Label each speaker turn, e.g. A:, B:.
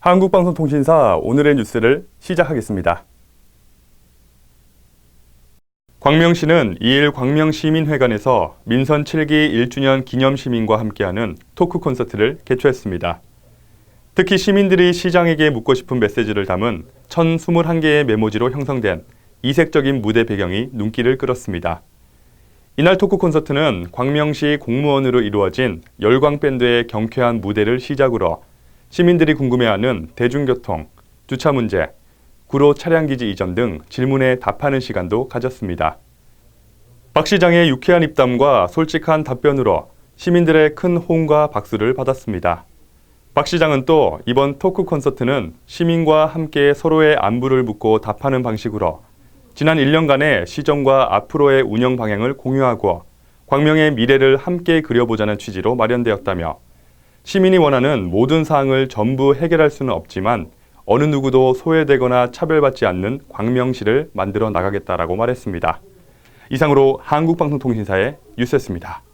A: 한국방송통신사 오늘의 뉴스를 시작하겠습니다. 광명시는 2일 광명시민회관에서 민선 7기 1주년 기념시민과 함께하는 토크 콘서트를 개최했습니다. 특히 시민들이 시장에게 묻고 싶은 메시지를 담은 1021개의 메모지로 형성된 이색적인 무대 배경이 눈길을 끌었습니다. 이날 토크 콘서트는 광명시 공무원으로 이루어진 열광밴드의 경쾌한 무대를 시작으로 시민들이 궁금해하는 대중교통, 주차 문제, 구로 차량기지 이전 등 질문에 답하는 시간도 가졌습니다. 박 시장의 유쾌한 입담과 솔직한 답변으로 시민들의 큰 호응과 박수를 받았습니다. 박 시장은 또 이번 토크 콘서트는 시민과 함께 서로의 안부를 묻고 답하는 방식으로 지난 1년간의 시정과 앞으로의 운영 방향을 공유하고 광명의 미래를 함께 그려보자는 취지로 마련되었다며 시민이 원하는 모든 사항을 전부 해결할 수는 없지만 어느 누구도 소외되거나 차별받지 않는 광명시를 만들어 나가겠다라고 말했습니다. 이상으로 한국방송통신사의 뉴스였습니다.